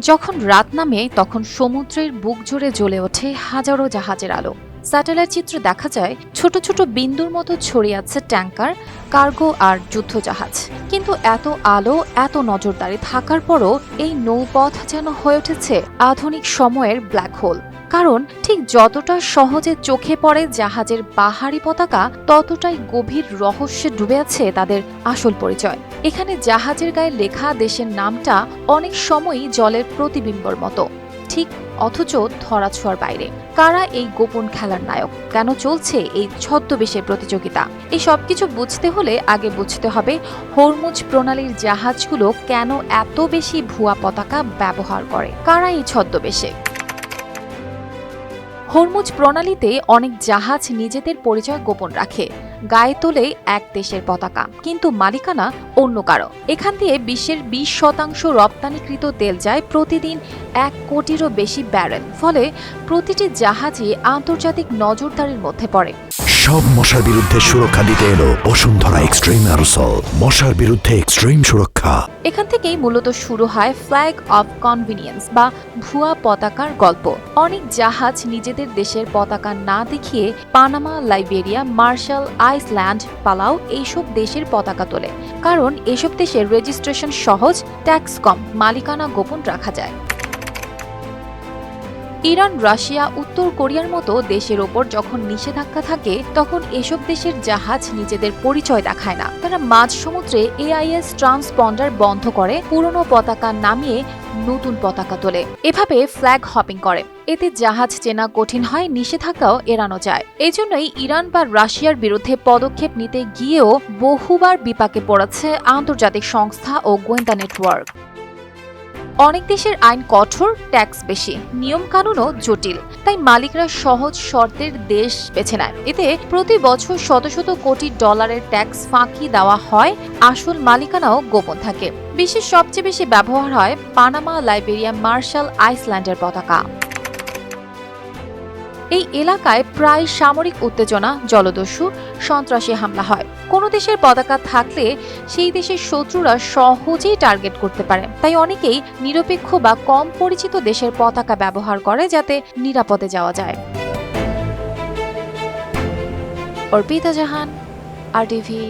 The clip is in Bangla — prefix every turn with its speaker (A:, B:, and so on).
A: যখন রাত নামে, তখন সমুদ্রের বুক জুড়ে জ্বলে ওঠে হাজারো জাহাজের আলো। স্যাটেলাইট চিত্র দেখা যায়, ছোট ছোট বিন্দুর মতো ছড়িয়ে আছে ট্যাঙ্কার, কার্গো আর যুদ্ধজাহাজ। কিন্তু এত আলো, এত নজরদারি থাকার পরও এই নৌপথ যেন হয়ে উঠেছে আধুনিক সময়ের ব্ল্যাক হোল। কারণ ঠিক যতটা সহজে চোখে পড়ে জাহাজের বাহারি পতাকা, ততটাই গভীর রহস্যে ডুবে আছে তাদের আসল পরিচয়। এখানে জাহাজের গায়ে লেখা দেশের নামটা অনেক সময়ই জলের প্রতিবিম্বর মতো। ঠিক অথচ ধরাছোঁয়ার বাইরে। কারা এই গোপন খেলার নায়ক? কেন চলছে এই ছদ্মবেশের প্রতিযোগিতা? এই সবকিছু বুঝতে হলে আগে বুঝতে হবে হরমুজ প্রণালীর জাহাজগুলো কেন এত বেশি ভুয়া পতাকা ব্যবহার করে। কারা এই ছদ্মবেশে? হরমুজ প্রণালীতে অনেক জাহাজ নিজেদের পরিচয় গোপন রাখে। গায়ে তোলে এক দেশের পতাকা, কিন্তু মালিকানা অন্য কারও। এখান দিয়ে বিশ্বের বিশ শতাংশ রপ্তানিকৃত তেল যায় প্রতিদিন এক কোটিরও বেশি ব্যারেল। ফলে প্রতিটি জাহাজই আন্তর্জাতিক নজরদারির মধ্যে পড়ে।
B: সব মশার বিরুদ্ধে সুরক্ষা দিতে এলো বসুন্ধরা এক্সট্রিম অ্যারোসল। মশার বিরুদ্ধে এক্সট্রিম সুরক্ষা।
A: এখান থেকেই মূলত শুরু হয় ফ্ল্যাগ অফ কনভিনিয়েন্স বা ভুয়া পতাকার গল্প। অনেক জাহাজ নিজেদের দেশের পতাকা না দেখিয়ে পানামা, লাইবেরিয়া, মার্শাল, আইসল্যান্ড, পালাও এইসব দেশের পতাকা তোলে। কারণ এসব দেশের রেজিস্ট্রেশন সহজ ট্যাক্স কম, মালিকানা গোপন রাখা যায়। ইরান, রাশিয়া, উত্তর কোরিয়ার মতো দেশের ওপর যখন নিষেধাজ্ঞা থাকে, তখন এসব দেশের জাহাজ নিজেদের পরিচয় দেখায় না। তারা মাঝ সমুদ্রে এআইএস ট্রান্সপন্ডার বন্ধ করে, পুরনো পতাকা নামিয়ে নতুন পতাকা তোলে। এভাবে ফ্ল্যাগ হপিং করে। এতে জাহাজ চেনা কঠিন হয়, নিষেধাজ্ঞাও এড়ানো যায়। এজন্যই ইরান বা রাশিয়ার বিরুদ্ধে পদক্ষেপ নিতে গিয়েও বহুবার বিপাকে পড়েছে আন্তর্জাতিক সংস্থা ও গোয়েন্দা নেটওয়ার্ক। অনেক দেশের আইন কঠোর ট্যাক্স বেশি নিয়ম কানুনও জটিল, তাই মালিকরা সহজ শর্তের দেশ বেছে নেয়। এতে প্রতি বছর শত শত কোটি ডলারের ট্যাক্স ফাঁকি দেওয়া হয়, আসল মালিকানাও গোপন থাকে। বিশ্বের সবচেয়ে বেশি ব্যবহার হয় পানামা, লাইবেরিয়া, মার্শাল আইসল্যান্ডের পতাকা। এই এলাকায় প্রায় সামরিক উত্তেজনা, জলদস্যু, সন্ত্রাসী হামলা হয়। কোনো দেশের পতাকা থাকলে সেই দেশের শত্রুরা সহজেই টার্গেট করতে পারে। তাই অনেকেই নিরপেক্ষ বা কম পরিচিত দেশের পতাকা ব্যবহার করে যাতে নিরাপদে যাওয়া যায়। অর্পিতা জাহান, আর টিভি